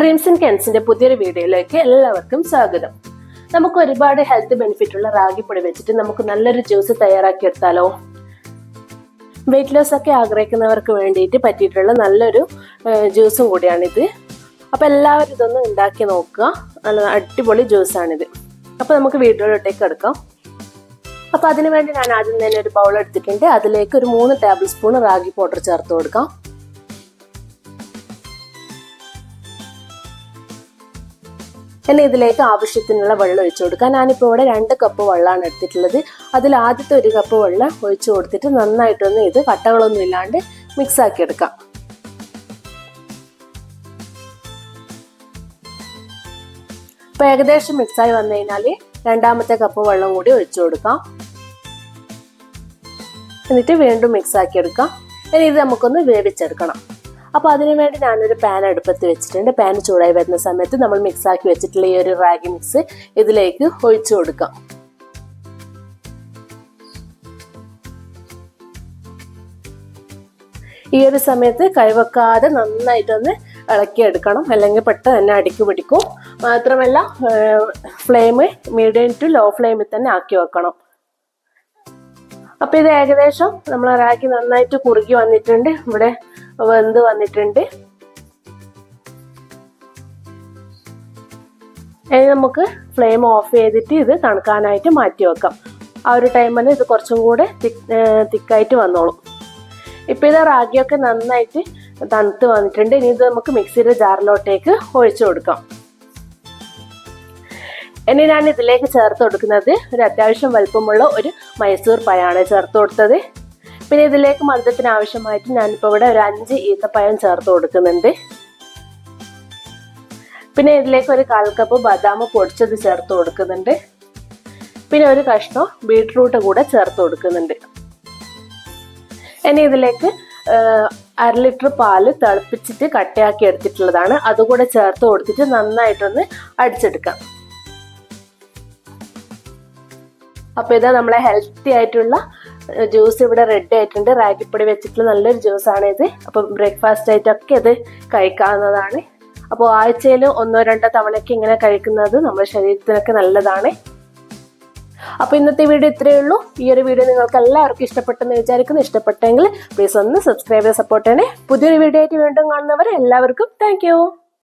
Dreams and കെൻസിന്റെ പുതിയൊരു വീഡിയോയിലേക്ക് എല്ലാവർക്കും സ്വാഗതം. നമുക്ക് ഒരുപാട് ഹെൽത്ത് ബെനിഫിറ്റ് ഉള്ള റാഗിപ്പൊടി വെച്ചിട്ട് നമുക്ക് നല്ലൊരു ജ്യൂസ് തയ്യാറാക്കി എടുത്താലോ? വെയിറ്റ് ലോസ് ഒക്കെ ആഗ്രഹിക്കുന്നവർക്ക് വേണ്ടിയിട്ട് പറ്റിയിട്ടുള്ള നല്ലൊരു ജ്യൂസും കൂടിയാണിത്. അപ്പോൾ എല്ലാവരും ഇതൊന്ന് ഉണ്ടാക്കി നോക്കുക. നല്ല അടിപൊളി ജ്യൂസാണിത് അപ്പോൾ നമുക്ക് വീഡിയോയിലോട്ടേക്ക് എടുക്കാം. അപ്പോൾ അതിനുവേണ്ടി ഞാൻ ആദ്യം തന്നെ ഒരു ബൗൾ എടുത്തിട്ടുണ്ട്. അതിലേക്ക് ഒരു മൂന്ന് ടേബിൾ സ്പൂൺ റാഗി പൗഡർ ചേർത്ത് കൊടുക്കാം. ഇനി ഇതിലേക്ക് ആവശ്യത്തിനുള്ള വെള്ളം ഒഴിച്ചു കൊടുക്കാം ഞാനിപ്പോൾ ഇവിടെ രണ്ട് കപ്പ് വെള്ളമാണ് എടുത്തിട്ടുള്ളത്. അതിൽ ആദ്യത്തെ ഒരു കപ്പ് വെള്ളം ഒഴിച്ചു കൊടുത്തിട്ട് നന്നായിട്ടൊന്ന് ഇത് കട്ടകളൊന്നും ഇല്ലാണ്ട് മിക്സ് ആക്കി എടുക്കാം. ഇപ്പോൾ ഏകദേശം മിക്സായി വന്നു കഴിഞ്ഞാൽ രണ്ടാമത്തെ കപ്പ് വെള്ളം കൂടി ഒഴിച്ചു കൊടുക്കാം. എന്നിട്ട് വീണ്ടും മിക്സ് ആക്കി എടുക്കാം. ഇനി ഇത് നമുക്കൊന്ന് വേവിച്ചെടുക്കണം. അപ്പോൾ അതിനു വേണ്ടി ഞാനൊരു പാൻ അടുപ്പത്ത് വെച്ചിട്ടുണ്ട്. പാൻ ചൂടായി വരുന്ന സമയത്ത് നമ്മൾ മിക്സ് ആക്കി വെച്ചിട്ടുള്ള ഈ ഒരു റാഗി മിക്സ് ഇതിലേക്ക് ഒഴിച്ചു കൊടുക്കാം. ഈ ഒരു സമയത്ത് കൈവെക്കാതെ നന്നായിട്ടൊന്ന് ഇളക്കിയെടുക്കണം. അല്ലെങ്കിൽ പെട്ടെന്ന് തന്നെ അടുക്കി പിടിക്കും. മാത്രമല്ല ഫ്ലെയിം മീഡിയം ടു ലോ ഫ്ലെയിമിൽ തന്നെ ആക്കി വെക്കണം. അപ്പോൾ ഇത് ഏകദേശം നമ്മൾ റാക്കി നന്നായിട്ട് കുറുകി വന്നിട്ടുണ്ട്. ഇവിടെ വെന്ത് വന്നിട്ടുണ്ട്? ഇനി നമുക്ക് ഫ്ലെയിം ഓഫ് ചെയ്തിട്ട് ഇത് തണുക്കാനായിട്ട് മാറ്റി വെക്കാം. ആ ഒരു ടൈമിൽ ഇത് കുറച്ചും കൂടെ തിക്കായിട്ട് വന്നോളും. ഇപ്പോൾ ഇത് റാഗിയൊക്കെ നന്നായിട്ട് തണുത്ത് വന്നിട്ടുണ്ട്. ഇനി ഇത് നമുക്ക് മിക്സിയുടെ ജാറിലോട്ടേക്ക് ഒഴിച്ചു കൊടുക്കാം. ഇനി ഞാൻ ഇതിലേക്ക് ചേർത്ത് കൊടുക്കുന്നത് ഒരു അത്യാവശ്യം വലുപ്പമുള്ള ഒരു മൈസൂർ പഴമാണ് ചേർത്ത് കൊടുത്തത്. പിന്നെ ഇതിലേക്ക് മധുരത്തിന് ആവശ്യമായിട്ട് ഞാനിപ്പോൾ ഇവിടെ ഒരു അഞ്ച് ഈത്തപ്പഴം ചേർത്ത് കൊടുക്കുന്നുണ്ട്. പിന്നെ ഇതിലേക്ക് ഒരു കാൽ കപ്പ് ബദാം പൊടിച്ചത് ചേർത്ത് കൊടുക്കുന്നുണ്ട്. പിന്നെ ഒരു കഷ്ണം ബീട്രൂട്ട് കൂടെ ചേർത്ത് കൊടുക്കുന്നുണ്ട്. ഇനി ഇതിലേക്ക് അര ലിറ്റർ പാൽ തിളപ്പിച്ചിട്ട് കട്ടയാക്കി എടുത്തിട്ടുള്ളതാണ്. അതുകൂടെ ചേർത്ത് കൊടുത്തിട്ട് നന്നായിട്ടൊന്ന് അടിച്ചെടുക്കാം. അപ്പോൾ ഇതാ നമ്മളെ ഹെൽത്തി ആയിട്ടുള്ള ജ്യൂസ് ഇവിടെ റെഡ് ആയിട്ടുണ്ട്. റാഗിപ്പൊടി വെച്ചിട്ടുള്ള നല്ലൊരു ജ്യൂസാണ് ഇത്. അപ്പം ബ്രേക്ക്ഫാസ്റ്റ് ആയിട്ടൊക്കെ ഇത് കഴിക്കാവുന്നതാണ്. അപ്പോൾ ആഴ്ചയിൽ ഒന്നോ രണ്ടോ തവണയൊക്കെ ഇങ്ങനെ കഴിക്കുന്നത് നമ്മുടെ ശരീരത്തിനൊക്കെ നല്ലതാണ്. അപ്പോൾ ഇന്നത്തെ വീഡിയോ ഇത്രയേ ഉള്ളൂ. ഈ ഒരു വീഡിയോ നിങ്ങൾക്ക് എല്ലാവർക്കും ഇഷ്ടപ്പെട്ടെന്ന് വിചാരിക്കുന്നു. ഇഷ്ടപ്പെട്ടെങ്കിൽ പ്ലീസ് ഒന്ന് സബ്സ്ക്രൈബ് ചെയ്ത് സപ്പോർട്ട് ചെയ്യണേ. പുതിയൊരു വീഡിയോ ആയിട്ട് വീണ്ടും കാണുന്നവരെ എല്ലാവർക്കും താങ്ക്